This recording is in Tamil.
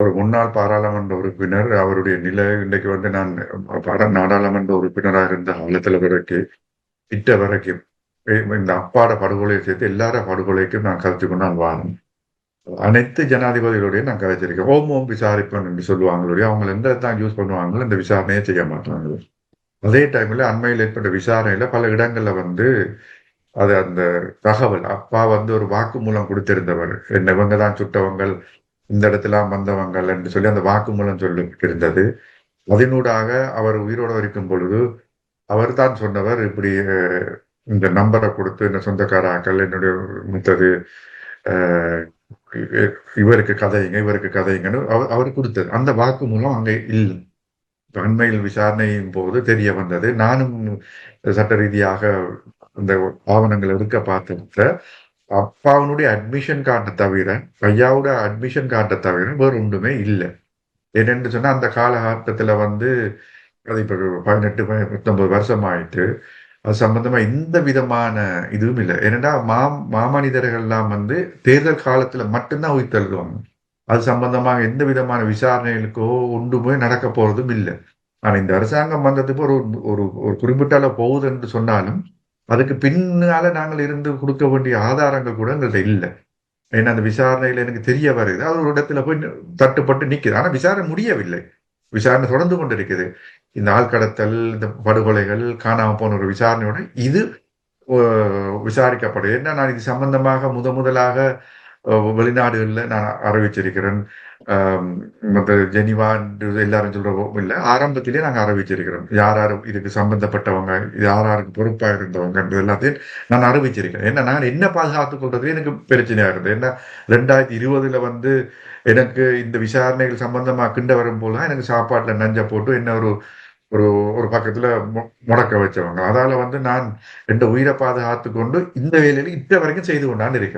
ஒரு முன்னாள் பாராளுமன்ற உறுப்பினர் அவருடைய நிலை இன்றைக்கு வந்து நான் பட நாடாளுமன்ற உறுப்பினராக இருந்த காலத்துல வரைக்கும் கிட்ட வரைக்கும் இந்த அப்பாட படுகொலையை சேர்த்து எல்லார படுகொலைக்கும் நான் கருத்து கொண்டு நான் வாழணும் அனைத்து ஜனாதிபதிகளுடைய நான் கதைச்சிருக்கேன் ஓம் ஓம் விசாரிப்பேன் என்று சொல்லுவாங்களுடைய அவங்க எந்த தான் யூஸ் பண்ணுவாங்களோ இந்த விசாரணையை செய்ய மாட்டாங்க அதே டைம்ல அண்மையில் ஏற்பட்ட விசாரணையில பல இடங்கள்ல வந்து அது அந்த தகவல் அப்பா வந்து ஒரு வாக்குமூலம் கொடுத்திருந்தவர். என்ன இவங்க தான் சுட்டவங்கள் இந்த இடத்துல வந்தவங்கள் என்று சொல்லி அந்த வாக்குமூலம் சொல்லியிருந்தது அதனூடாக அவர் உயிரோடு இருக்கும் பொழுது அவர் தான் சொன்னவர் இப்படி இந்த நம்பரை கொடுத்து இந்த சொந்தக்காராக்கள் என்னுடைய மித்தது இவருக்கு கதைங்க இவருக்கு கதைங்கன்னு அவர் அவர் கொடுத்தது. அந்த வாக்குமூலம் அங்கே இல்லை. அண்மையில் விசாரணையின் போது தெரிய வந்தது. நானும் சட்ட ரீதியாக இந்த ஆவணங்கள் எடுக்க பார்த்ததுல அப்பாவுனுடைய அட்மிஷன் கார்டை தவிர ஐயாவோட அட்மிஷன் கார்டை தவிர வேறு ஒன்றுமே இல்லை. என்னென்னு சொன்னா அந்த காலகட்டத்துல வந்து அது இப்போ பதினெட்டு பத்தொன்பது வருஷம் ஆயிட்டு அது சம்பந்தமா எந்த விதமான இதுவும் இல்லை. ஏன்னா மா மாமனிதர்கள்லாம் வந்து தேர்தல் காலத்துல மட்டும்தான் உயிர் தள்ளுவாங்க அது சம்பந்தமாக எந்த விதமான விசாரணைகளுக்கோ ஒன்றுமே நடக்க போறதும் இல்லை. ஆனால் இந்த அரசாங்கம் வந்ததுக்கு ஒரு ஒரு ஒரு குறிப்பிட்ட அளவு போகுது என்று சொன்னாலும் அதுக்கு பின்னால நாங்கள் இருந்து கொடுக்க வேண்டிய ஆதாரங்கள் கூட எங்கள்கிட்ட இல்லை. ஏன்னா அந்த விசாரணையில எனக்கு தெரிய வருது. அது ஒரு இடத்துல போய் தட்டுப்பட்டு நிற்குது ஆனால் விசாரணை முடியவில்லை. விசாரணை தொடர்ந்து கொண்டிருக்குது. இந்த ஆள்கடத்தல் இந்த படுகொலைகள் காணாமல் போன ஒரு விசாரணையோட இது விசாரிக்கப்படும். ஏன்னா நான் இது சம்பந்தமாக முத முதலாக வெளிநாடுகளில் நான் அறிவிச்சிருக்கிறேன் மற்ற மத்த ஜெனிவா எல்லாரும் சொல்றவும் இல்லை. ஆரம்பத்திலே நாங்கள் அறிவிச்சிருக்கிறோம் யார் யார் இதுக்கு சம்பந்தப்பட்டவங்க யார் யாருக்கு பொறுப்பா இருந்தவங்க எல்லாத்தையும் நான் அறிவிச்சிருக்கிறேன். ஏன்னா நான் என்ன பாதுகாத்துக் கொள்றது எனக்கு பிரச்சனையா இருந்தது. ஏன்னா ரெண்டாயிரத்தி இருபதுல வந்து எனக்கு இந்த விசாரணைகள் சம்பந்தமா கிண்ட வரும் எனக்கு சாப்பாட்டில் நஞ்ச போட்டு என்ன ஒரு ஒரு ஒரு பக்கத்துல முடக்க வச்சவங்க. அதால வந்து நான் ரெண்டு உயிரை பாதுகாத்து கொண்டு இந்த வேலையில இத்த வரைக்கும் செய்து கொண்டான்னு இருக்கிறேன்.